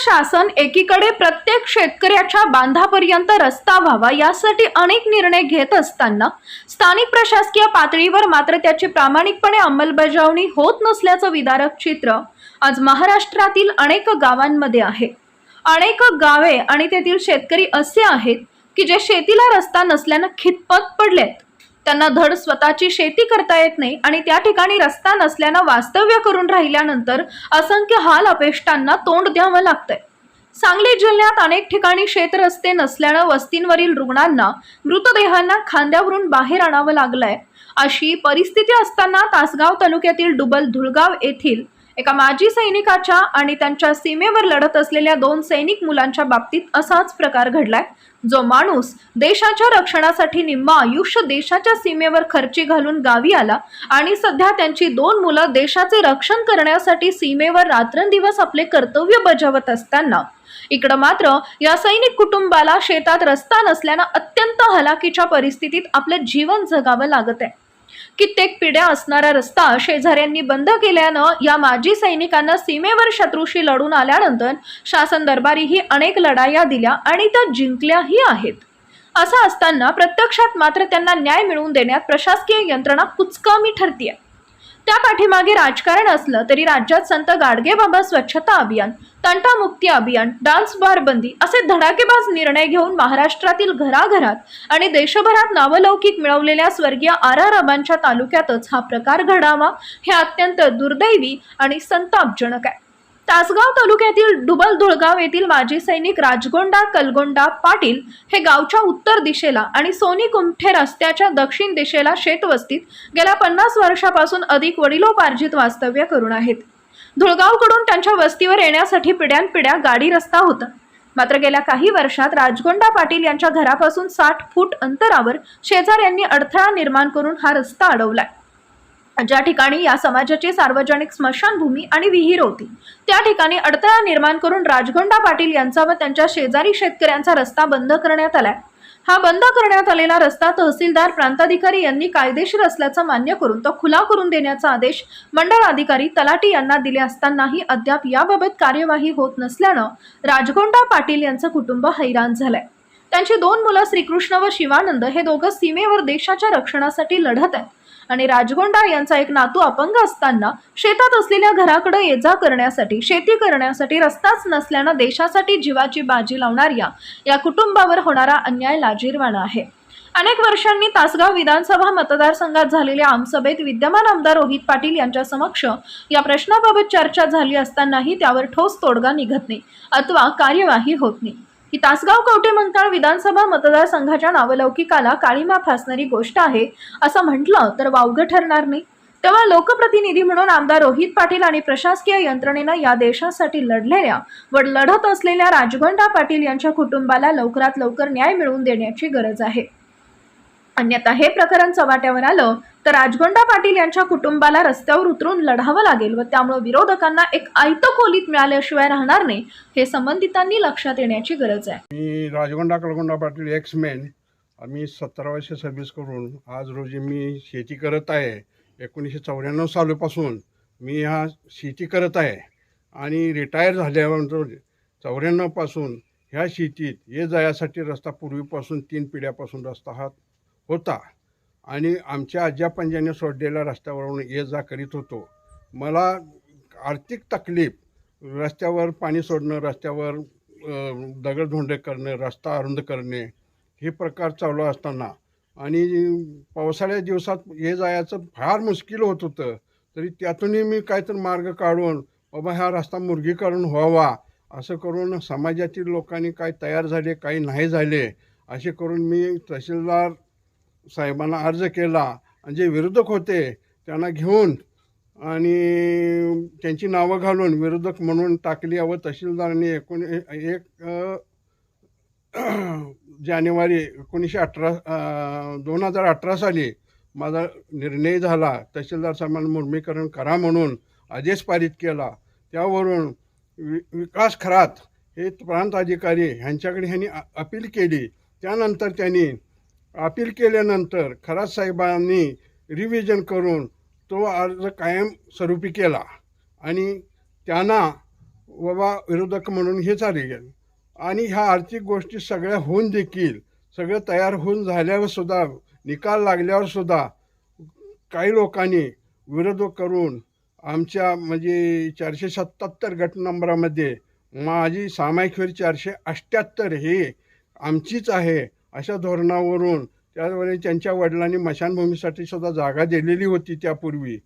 शासन एकीकडे प्रत्येक शेतकऱ्याच्या बांधापर्यंत रस्ता व्हावा यासाठी अनेक निर्णय घेत असताना स्थानिक प्रशासकीय पातळीवर मात्र त्याची प्रामाणिकपणे अंमलबजावणी होत नसल्याचं विदारक चित्र आज महाराष्ट्रातील अनेक गावांमध्ये आहे. अनेक गावे आणि तेथील शेतकरी असे आहेत की जे शेतीला रस्ता नसल्यानं खितपत पडलेत. त्यांना धड स्वतःची शेती करता येत नाही आणि त्या ठिकाणी रस्ता नसल्यानं वास्तव्य करून राहिल्यानंतर असंख्य हाल अपेष्टांना तोंड द्यावं लागतंय. सांगली जिल्ह्यात अनेक ठिकाणी शेतरस्ते नसल्यानं वस्तींवरील रुग्णांना मृतदेहांना खांद्यावरून बाहेर आणावं लागलंय. अशी परिस्थिती असताना तासगाव तालुक्यातील डुबल धुळगाव येथील एका माजी सैनिकाच्या आणि त्यांच्या सीमेवर लढत असलेल्या दोन सैनिक मुलांच्या बाबतीत असाच प्रकार घडलाय. जो माणूस देशाच्या रक्षणासाठी निम्म आयुष्य देशाच्या सीमेवर खर्ची घालून गावी आला आणि सध्या त्यांची दोन मुलं देशाचे रक्षण करण्यासाठी सीमेवर रात्रंदिवस आपले कर्तव्य बजावत असताना. इकडं मात्र या सैनिक कुटुंबाला शेतात रस्ता नसल्यानं अत्यंत हलाखीच्या परिस्थितीत आपलं जीवन जगावं लागत आहे कित्येक पिढ्या असणारा रस्ता शेजाऱ्यांनी बंद केल्यानं या माजी सैनिकांना सीमेवर शत्रूशी लढून आल्यानंतर शासन दरबारीही अनेक लढाया दिल्या आणि त्या जिंकल्याही आहेत. असं असताना प्रत्यक्षात मात्र त्यांना न्याय मिळवून देण्यात प्रशासकीय यंत्रणा कुचकामी ठरतीये. त्या पाठीमागे राजकारण असलं तरी राज्यात संत गाडगेबाबा स्वच्छता अभियान तंटामुक्ती अभियान डान्स बार बंदी असे धडाकेबाज निर्णय घेऊन महाराष्ट्रातील घराघरात आणि देशभरात नावलौकिक मिळवलेल्या स्वर्गीय आर आर अबांच्या तालुक्यातच हा प्रकार घडावा हे अत्यंत दुर्दैवी आणि संतापजनक आहे. तासगाव तालुक्यातील डुबल धुळगाव येथील माजी सैनिक राजगोंडा कलगोंडा पाटील हे गावच्या उत्तर दिशेला आणि सोनी कुमठे रस्त्याच्या दक्षिण दिशेला शेतवस्तीत गेल्या पन्नास वर्षापासून अधिक वडिलोपार्जित वास्तव्य करून आहेत. धुळगावकडून त्यांच्या वस्तीवर येण्यासाठी पिढ्यानपिढ्या गाडी रस्ता होता. मात्र गेल्या काही वर्षात राजगोंडा पाटील यांच्या घरापासून साठ फूट अंतरावर शेजाऱ्यांनी अडथळा निर्माण करून हा रस्ता अडवलाय. ज्या ठिकाणी या समाजाची सार्वजनिक स्मशानभूमी आणि विहीर होती त्या ठिकाणी अडथळा निर्माण करून राजगोंडा पाटील यांचा व त्यांच्या शेजारी शेतकऱ्यांचा रस्ता बंद करण्यात आलाय. हा बंद करण्यात आलेला रस्ता तहसीलदार प्रांताधिकारी यांनी कायदेशीर असल्याचं मान्य करून तो खुला करून देण्याचा आदेश मंडळ अधिकारी तलाटी यांना दिले असतानाही अद्याप याबाबत कार्यवाही होत नसल्यानं राजगोंडा पाटील यांचं कुटुंब हैराण झालंय. त्यांची दोन मुलं श्रीकृष्ण व शिवानंद हे दोघं सीमेवर देशाच्या रक्षणासाठी लढत आहेत. आणि राजगोंडा यांचा एक नातू अपंग असताना शेतात असलेल्या घराकडे ये जा करण्यासाठी शेती करण्यासाठी रस्ताच नसल्यानं देशासाठी जीवाची बाजी लावणाऱ्या या कुटुंबावर होणारा अन्याय लाजीरवाणा आहे. अनेक वर्षांनी तासगाव विधानसभा मतदारसंघात झालेल्या आमसभेत विद्यमान आमदार रोहित पाटील यांच्या समक्ष या प्रश्नाबाबत चर्चा झाली असतानाही त्यावर ठोस तोडगा निघत नाही अथवा कार्यवाही होत नाही. ही तासगाव कवटे मंकाळ विधानसभा मतदारसंघाच्या नावलौकिकाला काळीमा फासणारी गोष्ट आहे असं म्हटलं तर वावगं ठरणार नाही. तेव्हा लोकप्रतिनिधी म्हणून आमदार रोहित पाटील आणि प्रशासकीय यंत्रणेनं या देशासाठी लढलेल्या व लढत असलेल्या राजगोंडा पाटील यांच्या कुटुंबाला लवकरात लवकर न्याय मिळवून देण्याची गरज आहे. अन्यथा हे प्रकरण चव्हाट्यावर आलं तर राजगोंडा पाटील यांच्या कुटुंबाला रस्त्यावर उतरून लढावं लागेल व त्यामुळे विरोधकांना एक आयत खोलीत मिळाल्याशिवाय राहणार नाही हे संबंधितांनी लक्षात येण्याची गरज आहे. मी राजगोंडा कळगोंडा पाटील एक्समॅन आम्ही सतरा वर्ष सर्व्हिस करून आज रोजी मी शेती करत आहे. एकोणीसशे चौऱ्याण्णव सालापासून मी हा शेती करत आहे. आणि रिटायर झाल्यानंतर चौऱ्याण्णवपासून ह्या शेतीत ये जायासाठी रस्ता पूर्वीपासून तीन पिढ्यापासून रस्ता हा होता. आणि आमच्या आज्या पंजाने सोडलेल्या रस्त्यावरून ये जा करीत होतो. मला आर्थिक तकलीफ रस्त्यावर पाणी सोडणं रस्त्यावर दगडधोंडे करणे रस्ता अरुंद करणे हे प्रकार चालू असताना आणि पावसाळ्या दिवसात ये जायचं फार मुश्किल होत होतं. तरी त्यातूनही मी काहीतरी मार्ग काढून बाबा हा रस्ता मुर्गीकरण व्हावा असं करून समाजातील लोकांनी काय तयार झाले काही नाही झाले असे करून मी तहसीलदार साहेबांना अर्ज केला आणि जे विरोधक होते त्यांना घेऊन आणि त्यांची नावं घालून विरोधक म्हणून टाकली व तहसीलदारांनी एकोणी एक जानेवारी एकोणीसशे अठरा दोन हजार अठरा साली माझा निर्णय झाला. तहसीलदार साहेबांना मुर्मीकरण करा म्हणून आदेश पारित केला. त्यावरून वि विकास खरात हे प्रांत अधिकारी ह्यांच्याकडे ह्यांनी अपील केली. त्यानंतर त्यांनी अपील केल्यानंतर खरात साहेबांनी रिव्हिजन करून तो अर्ज कायम स्वरूपी केला. आणि त्यांना बाबा विरोधक म्हणून हे चालले गेले आणि ह्या आर्थिक गोष्टी सगळ्या होऊन देखील सगळं तयार होऊन झाल्यावर सुद्धा निकाल लागल्यावर सुद्धा काही लोकांनी विरोध करून आमच्या म्हणजे चारशे सत्याहत्तर गट नंबरामध्ये माझी सामायिक फेरी चारशे अठ्ठ्याहत्तर ही आमचीच आहे. अशा धोरणावरून त्यावेळी त्यांच्या वडिलांनी मशानभूमीसाठी सुद्धा जागा दिलेली होती त्यापूर्वी.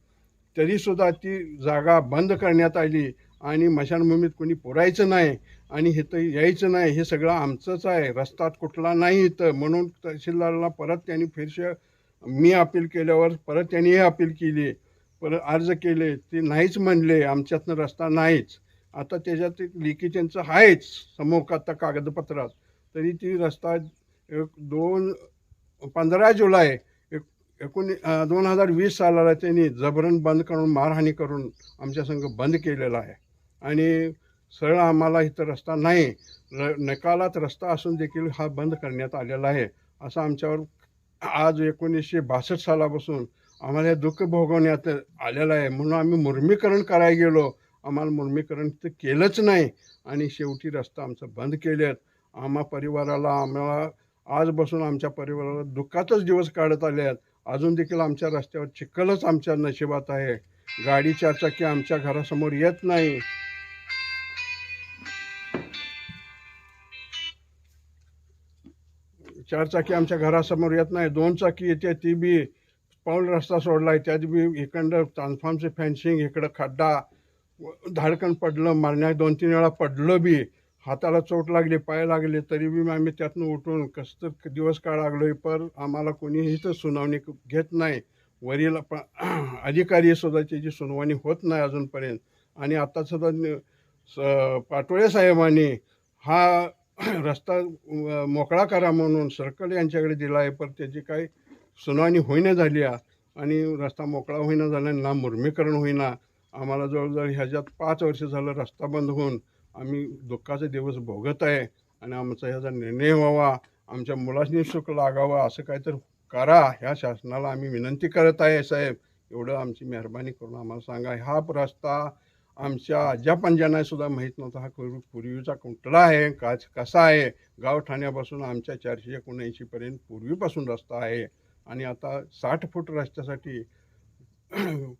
तरीसुद्धा ती जागा बंद करण्यात आली आणि मशानभूमीत कोणी पुरायचं नाही आणि इथं यायचं नाही हे सगळं आमचंच आहे. रस्ता कुठला नाही इथं. म्हणून तहसीलदारला परत त्यांनी फिरशे मी अपील केल्यावर परत त्यांनी हे अपील केली. परत अर्ज केले. ते नाहीच म्हणले. आमच्यातनं रस्ता नाहीच. आता त्याच्यात एक लेखी त्यांचं आहेच. समोर आता कागदपत्रात. तरी ती रस्ता एक दोन पंधरा जुलै एक एकोणी दोन हजार वीस सालाला त्यांनी जबरन बंद करून मारहाणी करून आमच्या संघ बंद केलेला आहे. आणि सरळ आम्हाला इथं रस्ता नाही र निकालात रस्ता असून देखील हा बंद करण्यात आलेला आहे असं आमच्यावर आज एकोणीसशे बासष्ट सालापासून आम्हाला हे दुःख भोगवण्यात आलेलं आहे. म्हणून आम्ही मुर्मीकरण करायला गेलो. आम्हाला मुर्मीकरण तर केलंच नाही. आणि शेवटी रस्ता आमचं बंद केलेत. आम्हा परिवाराला आम्हाला आज बसून आमच्या परिवाराला दुःखातच दिवस काढत आले आहेत. अजून देखील आमच्या रस्त्यावर चिखलच आमच्या नशिबात आहे. गाडी चारचाकी आमच्या घरासमोर येत नाही. चारचाकी आमच्या घरासमोर येत नाही. दोन चाकी येते ती बी पाऊल रस्ता सोडलाय त्यात बी इकडं ट्रान्सफॉर्मचे फॅन्सिंग इकडं खड्डा धाडकन पडलं मारण्या दोन तीन वेळा पडलं बी. हाताला चोट लागली पाय लागले तरी बी आम्ही त्यातनं उठून कसं तर दिवस काळ लागलोय पर आम्हाला कोणीही तर सुनावणी घेत नाही. वरील प अधिकारी सुद्धा त्याची सुनावणी होत नाही अजूनपर्यंत आणि आता सुद्धा स पाटोळे साहेबांनी हा रस्ता मोकळा करा म्हणून सर्कल यांच्याकडे दिला आहे पण त्याची काही सुनावणी होईना झाली आहे आणि रस्ता मोकळा होईना झाला ना मुर्मीकरण होईना. आम्हाला जवळजवळ ह्याच्यात पाच वर्ष झालं रस्ता बंद होऊन आम्ही दुःखाचे दिवस भोगत आहे आणि आमचा ह्याचा निर्णय व्हावा आमच्या मुलांनी सुख लागावं असं काहीतरी करा. ह्या शासनाला आम्ही विनंती करत आहे साहेब. एवढं आमची मेहरबानी करून आम्हाला सांगा. हा रस्ता आमच्या आज्या पंजांना सुद्धा माहीत नव्हता. हा पूर्वी पूर्वीचा कुठला आहे? काच कसा आहे? गाव ठाण्यापासून आमच्या चारशे एकोणऐंशीपर्यंत पूर्वीपासून रस्ता आहे. आणि आता साठ फूट रस्त्यासाठी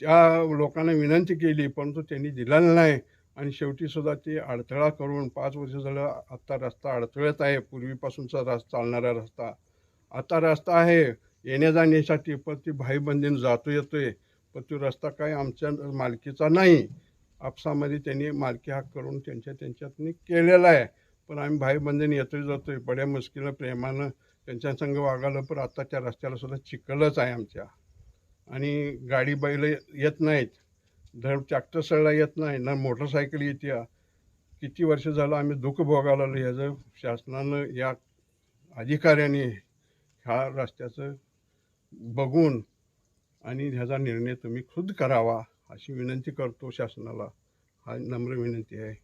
त्या लोकांना विनंती केली परंतु त्यांनी दिलेलं नाही. आणि शेवटी सुद्धा ते अडथळा करून पाच वर्ष झालं आता रस्ता अडथळत आहे. पूर्वीपासूनचा रस्ता चालणारा रस्ता आता रस्ता आहे. येण्या जाण्यासाठी पण ती भाईबंदीनं जातो येतो आहे पण तो रस्ता काय आमच्या मालकीचा नाही. आपसामध्ये त्यांनी मालकी हक करून त्यांच्या त्यांच्यातनी केलेला आहे. पण आम्ही भाईबंदीने येतोय जातोय. बड्या मुश्किलं प्रेमानं त्यांच्या वागालं वागायला पण आता त्या रस्त्याला सुद्धा चिखलच आहे आमच्या. आणि गाडी बैल येत नाहीत. धड ट्रॅक्टर येत नाही ना मोटरसायकल येते. किती वर्ष झालं आम्ही दुःख भोगायला लागलो ह्याचं शासनानं या अधिकाऱ्याने ह्या रस्त्याचं बघून आणि ह्याचा निर्णय तुम्ही खुद करावा अशी विनंती करतो शासनाला. हा नम्र विनंती आहे.